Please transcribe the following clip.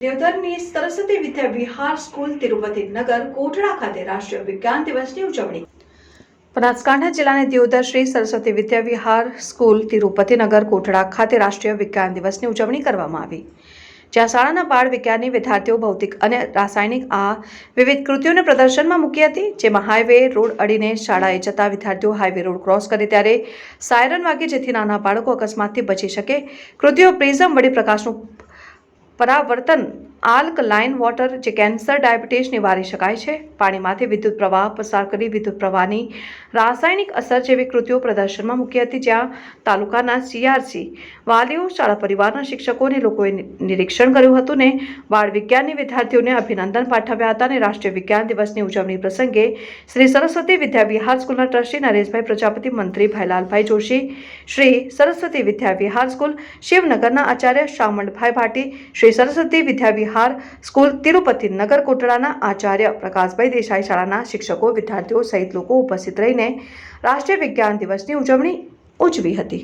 દેવધરની Saraswati Vidya Vihar school Tirupati Nagar, Kotda ખાતે રાષ્ટ્રીય વિજ્ઞાન દિવસની ઉજવણી. બનાસકાંઠા જિલ્લાની દિયોદર શ્રી સરસ્વતી વિદ્યા વિહાર સ્કૂલ તિરુપતિનગર કોટડા ખાતે રાષ્ટ્રીય વિજ્ઞાન દિવસની ઉજવણી કરવામાં આવી. જ્યાં શાળાના બાળ વિજ્ઞાનની વિદ્યાર્થીઓ ભૌતિક અને રાસાયણિક આ વિવિધ કૃતિઓને પ્રદર્શનમાં મૂકી હતી, જેમાં હાઈવે રોડ અડીને શાળાએ જતા વિદ્યાર્થીઓ હાઈવે રોડ ક્રોસ કરે ત્યારે સાયરન વાગે જેથી નાના બાળકો અકસ્માતથી બચી શકે. કૃતિઓ પ્રિઝમ વડે પ્રકાશનું પરાવર્તન આલ્ક લાઇન વોટર જે કેન્સર, ડાયાબિટીસ નિવારી શકાય છે. પાણીમાંથી વિદ્યુત પ્રવાહ પસાર કરી વિદ્યુત પ્રવાહની રાસાયણિક અસર જેવી કૃતિઓ પ્રદર્શનમાં મૂકી હતી. જ્યાં તાલુકાના સીઆરસી વાલીઓ, શાળા પરિવારના શિક્ષકો અને લોકોએ નિરીક્ષણ કર્યું હતું ને બાળ વિજ્ઞાનની વિદ્યાર્થીઓને અભિનંદન પાઠવ્યા હતા અને રાષ્ટ્રીય વિજ્ઞાન દિવસની ઉજવણી પ્રસંગે શ્રી સરસ્વતી વિદ્યાવિહાર સ્કૂલના ટ્રસ્ટી નરેશભાઈ પ્રજાપતિ, મંત્રી ભાઈલાલભાઈ જોશી, શ્રી સરસ્વતી વિદ્યાવિહાર સ્કૂલ શિવનગરના આચાર્ય શામણભાઈ ભાટી, શ્રી સરસ્વતી વિદ્યા વિહાર સ્કૂલ તિરુપતિ નગર કોટડાના આચાર્ય પ્રકાશભાઈ દેસાઈ શાળાના શિક્ષકો, વિદ્યાર્થીઓ સહિત લોકો ઉપસ્થિત રહીને રાષ્ટ્રીય વિજ્ઞાન દિવસની ઉજવણી ઉજવી હતી.